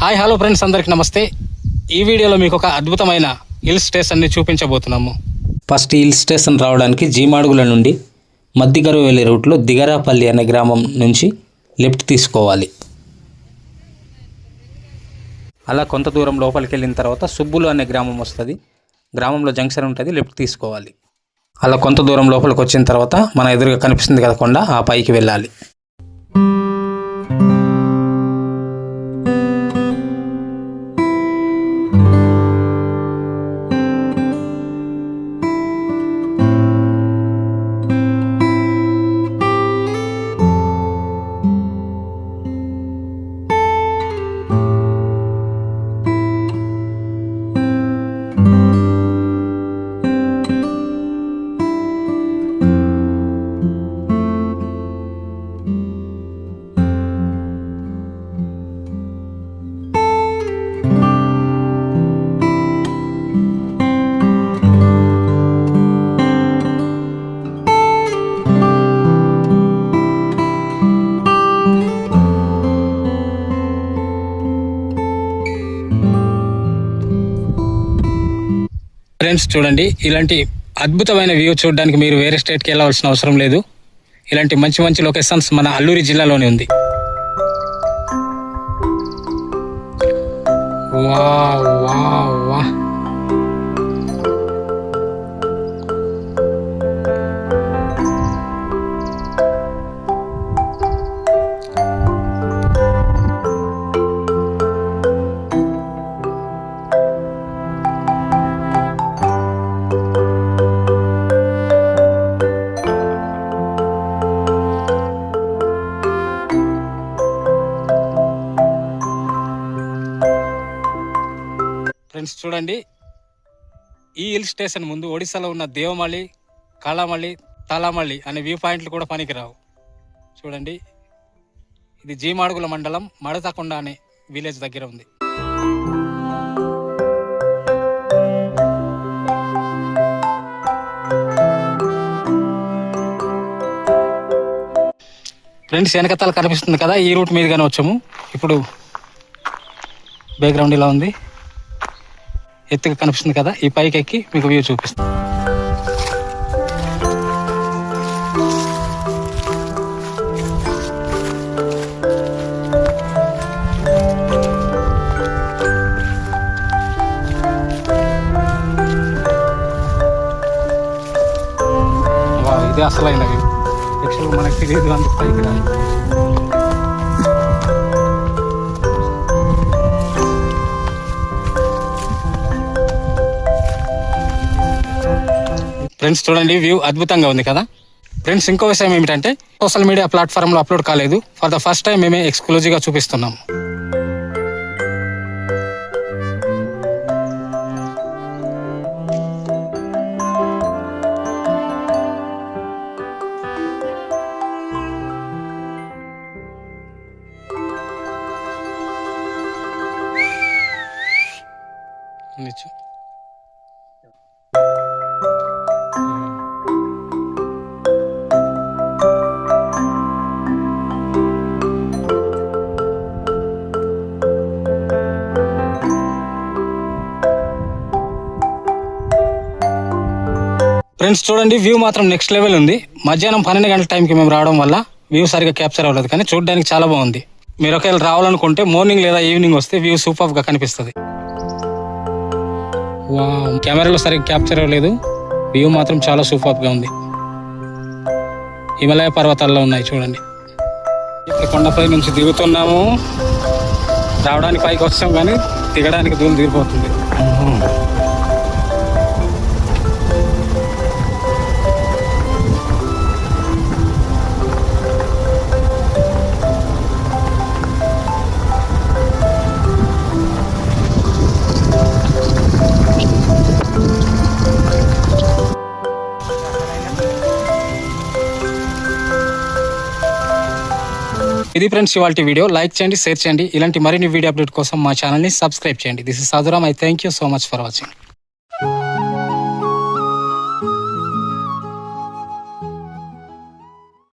Hi hello friends అందరికి నమస్తే. ఈ వీడియోలో మీకు ఒక అద్భుతమైన హిల్ స్టేషన్ని చూపించబోతున్నాము. ఫస్ట్ హిల్ స్టేషన్ రావడానికి జీమాడుగుల నుండి మద్దిగరు వెళ్ళే రూట్లో దిగరాపల్లి అనే గ్రామం నుంచి లెఫ్ట్ తీసుకోవాలి. అలా కొంత దూరం లోపలికి వెళ్ళిన తర్వాత సుబ్బులు అనే గ్రామం వస్తుంది. గ్రామంలో జంక్షన్ ఉంటుంది లెఫ్ట్ తీసుకోవాలి. అలా కొంత దూరం లోపలికి వచ్చిన తర్వాత మన ఎదురుగా కనిపిస్తుంది కదా కొండ ఆ పైకి వెళ్ళాలి. ఫ్రెండ్స్ చూడండి ఇలాంటి అద్భుతమైన వ్యూ చూడడానికి మీరు వేరే స్టేట్కి వెళ్ళవలసిన అవసరం లేదు ఇలాంటి మంచి మంచి లొకేషన్స్ మన అల్లూరి జిల్లాలోనే ఉంది వావ్, వావ్, వా. ఫ్రెండ్స్ చూడండి. ఈ హిల్ స్టేషన్ ముందు ఒడిశాలో ఉన్న దేవమల్లి కాళమల్లి తాళమల్లి అనే వ్యూ పాయింట్లు కూడా పనికిరావు. చూడండి. ఇది జీమాడుగుల మండలం మడతకొండ అనే విలేజ్ దగ్గర ఉంది. ఫ్రెండ్స్ వెనకతల కనిపిస్తుంది కదా ఈ రూట్ మీదుగానే వచ్చాము. ఇప్పుడు బ్యాక్గ్రౌండ్ ఇలా ఉంది. ఎత్తుగా కనిపిస్తుంది కదా ఈ పైకి ఎక్కి మీకు వ్యూ చూపిస్తాను వావ్, ఇదే అసలైన వ్యూ యాక్చువల్గా మనకి తెలియదు అందుకు పైకి రాలి ఫ్రెండ్స్ చూడండి వ్యూ అద్భుతంగా ఉంది కదా? ఫ్రెండ్స్ ఇంకో విషయం ఏమిటంటే సోషల్ మీడియా ప్లాట్ఫామ్లో అప్లోడ్ కాలేదు. ఫర్ ద ఫస్ట్ టైం మేమే ఎక్స్క్లూజివ్గా చూపిస్తున్నాం. నిచ్చు. ఫ్రెండ్స్ చూడండి వ్యూ మాత్రం నెక్స్ట్ లెవెల్ ఉంది. మధ్యాహ్నం పన్నెండు గంటల టైంకి మేము రావడం వల్ల వ్యూ సరిగా క్యాప్చర్ అవ్వలేదు కానీ చూడడానికి చాలా బాగుంది. మీరు ఒకవేళ రావాలనుకుంటే మార్నింగ్ లేదా ఈవినింగ్ వస్తే వ్యూ సూపర్గా కనిపిస్తుంది. కెమెరాలో సరిగ్గా క్యాప్చర్ అవ్వలేదు. వ్యూ మాత్రం చాలా సూపర్గా ఉంది. హిమాలయ పర్వతాల్లో ఉన్నాయి చూడండి. కొండపై నుంచి దిగుతున్నాము. రావడానికి పైకి వస్తాం కానీ దిగడానికి దూరం దిగిపోతుంది. ఇది ఫ్రెండ్స్ ఇవాళ వీడియో. లైక్ చేయండి షేర్ చేయండి. ఇలాంటి మరిన్ని వీడియో అప్డేట్ కోసం మా ఛానల్ని సబ్స్క్రైబ్ చేయండి. This is Sadhuram I thank you so much for watching